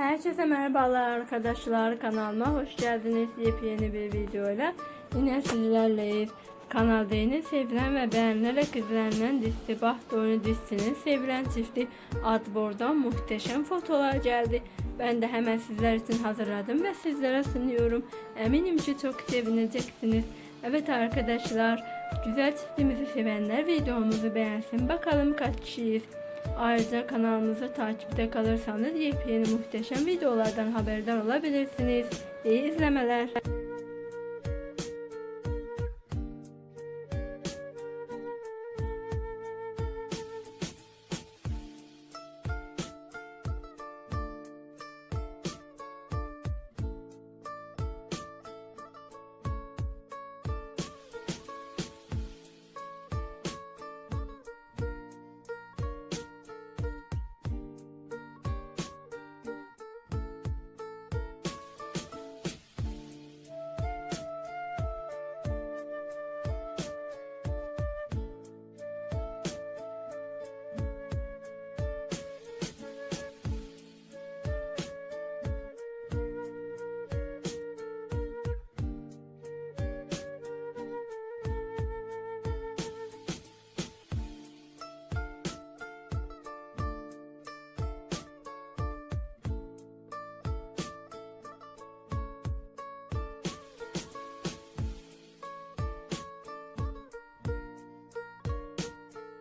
Herkese merhabalar arkadaşlar kanalıma hoş geldiniz yepyeni bir videoyla yine sizlerleyiz. Kanalda yeni sevilen ve beğenilerek izlenen dizisi Baht Oyunu dizisinin sevilen çifti Adbor'dan muhteşem fotolar geldi. Ben de hemen sizler için hazırladım ve sizlere sunuyorum. Eminim ki çok sevineceksiniz. Evet arkadaşlar güzel çiftimizi sevenler videomuzu beğensin. Bakalım kaç kişiyiz. Ayrıca kanalımızı takipte kalırsanız yepyeni muhteşem videolardan haberdar olabilirsiniz. İyi izlemeler.